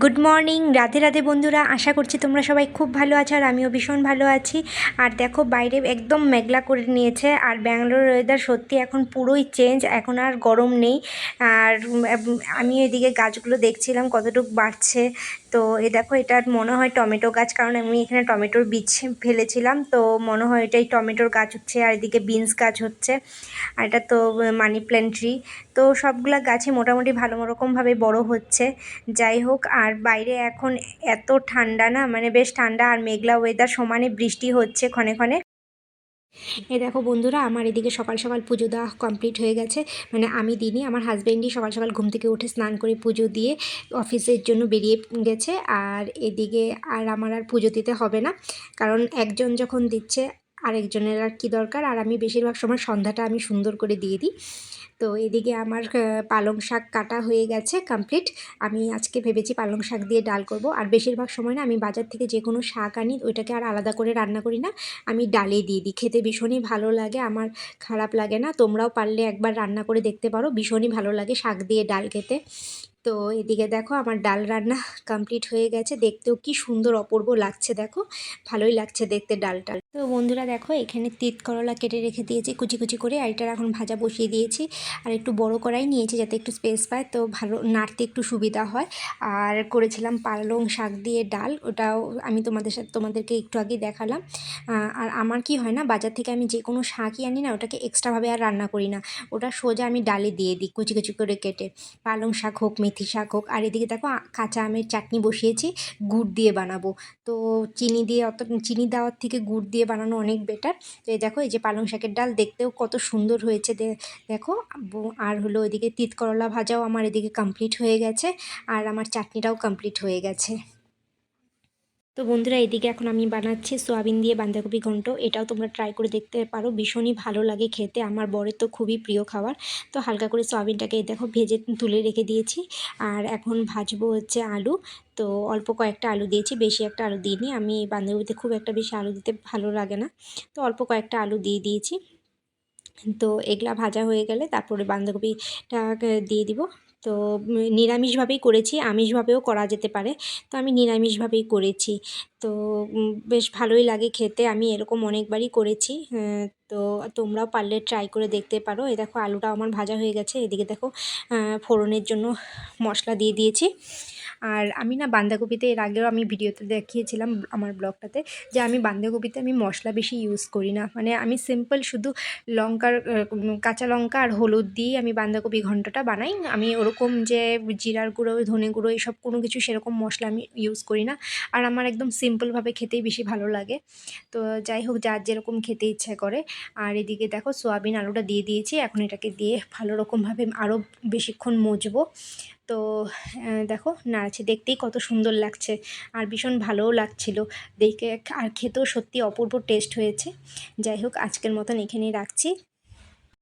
Good morning Radhe Radhe বন্ধুরা, আশা করছি তোমরা সবাই খুব ভালো আছো আর আমিও ভীষণ ভালো আছি। আর দেখো, বাইরে একদম মেঘলা করে নিয়েছে আর ব্যাঙ্গালোর ওয়েদার সত্যি এখন পুরোই চেঞ্জ এখন আর গরম নেই। আর আমি এদিকে গাছগুলো দেখছিলাম কতটুকু বাড়ছে। তো এ দেখো, এটা মনে হয় টমেটো গাছ, কারণ আমি এখানে টমেটোর বীজ ফেলেছিলাম। তো মনে হয় এটাই টমেটোর গাছ হচ্ছে আর এদিকে বিনস গাছ হচ্ছে। আর এটা তো মানি প্ল্যান্ট ট্রি তো সবগুলা গাছই মোটামুটি ভালো রকমভাবে বড় হচ্ছে। যাই হোক আর বাইরে এখন এত ঠান্ডা না মানে বেশ ঠান্ডা আর মেঘলা ওয়েদার সমানে বৃষ্টি হচ্ছে ক্ষণে ক্ষণে। এ দেখো বন্ধুরা, আমার এদিকে সকাল সকাল পুজো দেওয়া কমপ্লিট হয়ে গেছে। মানে আমি দিনই আমার হাজব্যান্ডই সকাল সকাল ঘুম থেকে উঠে স্নান করে পুজো দিয়ে অফিসের জন্য বেরিয়ে গেছে। আর এদিকে আর আমার আর পুজো দিতে হবে না, কারণ একজন যখন দিচ্ছে, আরেকজনের আর কি দরকার? আর আমি বেশিরভাগ সময় সন্ধ্যাটা আমি সুন্দর করে দিয়ে দিই। তো এদিকে আমার পালং শাক কাটা হয়ে গেছে কমপ্লিট আমি আজকে ভেবেছি পালং শাক দিয়ে ডাল করব। আর বেশিরভাগ সময় না আমি বাজার থেকে যে কোনো শাক আনি, ওইটাকে আর আলাদা করে রান্না করি না। আমি ডালে দিয়ে দিই। খেতে ভীষণই ভালো লাগে, আমার খারাপ লাগে না। তোমরাও পারলে একবার রান্না করে দেখতে পারো, ভীষণই ভালো লাগে শাক দিয়ে ডাল খেতে। তো এদিকে দেখো আমার ডাল রান্না কমপ্লিট হয়ে গেছে। দেখতেও কি সুন্দর অপূর্ব লাগছে, দেখো। ভালোই লাগছে দেখতে ডালটা। তো বন্ধুরা দেখো, এখানে তিত করলা কেটে রেখে দিয়েছি। কুচি কুচি করে আর এখন ভাজা বসিয়ে দিয়েছি। আর একটু বড় করাই নিয়েছি যাতে একটু স্পেস পায়, তো ভালো নাড়তে একটু সুবিধা হয়। আর করেছিলাম পালং শাক দিয়ে ডাল, ওটাও আমি তোমাদের সাথে, তোমাদেরকে একটু আগে দেখালাম। আর আমার কি হয় না, বাজার থেকে আমি যে কোনো শাকই আনি না, ওটাকে এক্সট্রাভাবে আর রান্না করি না। ওটা সোজা আমি ডালে দিয়ে দিই, কুচি কুচি করে কেটে। পালং শাক হোক, মেথি শাক হোক, আর এদিকে দেখো কাঁচা আমের চাটনি বসিয়েছি, গুড় দিয়ে বানাবো। তো চিনি দিয়ে অত, চিনি দেওয়ার থেকে গুড় দিয়ে বানানো অনেক বেটার তো দেখো, এই যে পালং শাকের ডাল, দেখতেও কত সুন্দর হয়েছে দেখো। আর হলো এদিকে তিত করলা ভাজাও আমার এদিকে কমপ্লিট হয়ে গেছে, আর আমার চাটনিটাও কমপ্লিট হয়ে গেছে। তো বন্ধুরা, এদিকে এখন আমি বানাচ্ছি সোয়াবিন দিয়ে বাঁধাকপি ঘন্ট। এটাও তোমরা ট্রাই করে দেখতে পারো, ভীষণই ভালো লাগে খেতে। আমার বরের তো খুবই প্রিয় খাবার। তো হালকা করে সোয়াবিনটাকে দেখো ভেজে তুলে রেখে দিয়েছি। আর এখন ভাজবো হচ্ছে আলু। তো অল্প কয়েকটা আলু দিয়েছি, বেশি একটা আলু দিইনি। আমি বাঁধাকপিতে খুব একটা বেশি আলু দিতে ভালো লাগে না। তো অল্প কয়েকটা আলু দিয়ে দিয়েছি। তো এগুলা ভাজা হয়ে গেলে তারপরে বাঁধাকপিটা দিয়ে দিব। তো নিরামিষভাবেই করেছি আমিষভাবেও করা যেতে পারে। তো আমি নিরামিষভাবেই করেছি। তো বেশ ভালোই লাগে খেতে আমি এরকম অনেকবারই করেছি। আহ, তো তোমরাও পারলে ট্রাই করে দেখতে পারো। এই দেখো আলুটা আমার ভাজা হয়ে গেছে। এদিকে দেখো ফোড়নের জন্য মশলা দিয়ে দিয়েছি। আর আমি না বাঁধাকপিতে এর আগেও আমি ভিডিওতে দেখিয়েছিলাম আমার ব্লগটাতে যে আমি বাঁধাকপিতে আমি মশলা বেশি ইউজ করি না। মানে আমি সিম্পল শুধু লঙ্কার কাঁচা লঙ্কা আর হলুদ দিয়ে আমি বাঁধাকপি ঘন্টটা বানাই। আমি ওরকম যে জিরার গুঁড়ো, ধনে গুঁড়ো এইসব কোনো কিছু সেরকম মশলা আমি ইউজ করি না। আর আমার একদম সিম্পলভাবে খেতেই বেশি ভালো লাগে। তো যাই হোক, যার যেরকম খেতে ইচ্ছা করে। আর এদিকে দেখো সোয়াবিন আলুটা দিয়ে দিয়েছি, এখন এটাকে দিয়ে ভালো রকমভাবে আরও বেশিক্ষণ মজবো। তো দেখো নাড়াচ্ছে, দেখতেই কত সুন্দর লাগছে আর ভীষণ ভালোও লাগছিল। দেখে আর খেতেও সত্যি অপূর্ব টেস্ট হয়েছে। যাই হোক, আজকের মতন এখানেই রাখছি।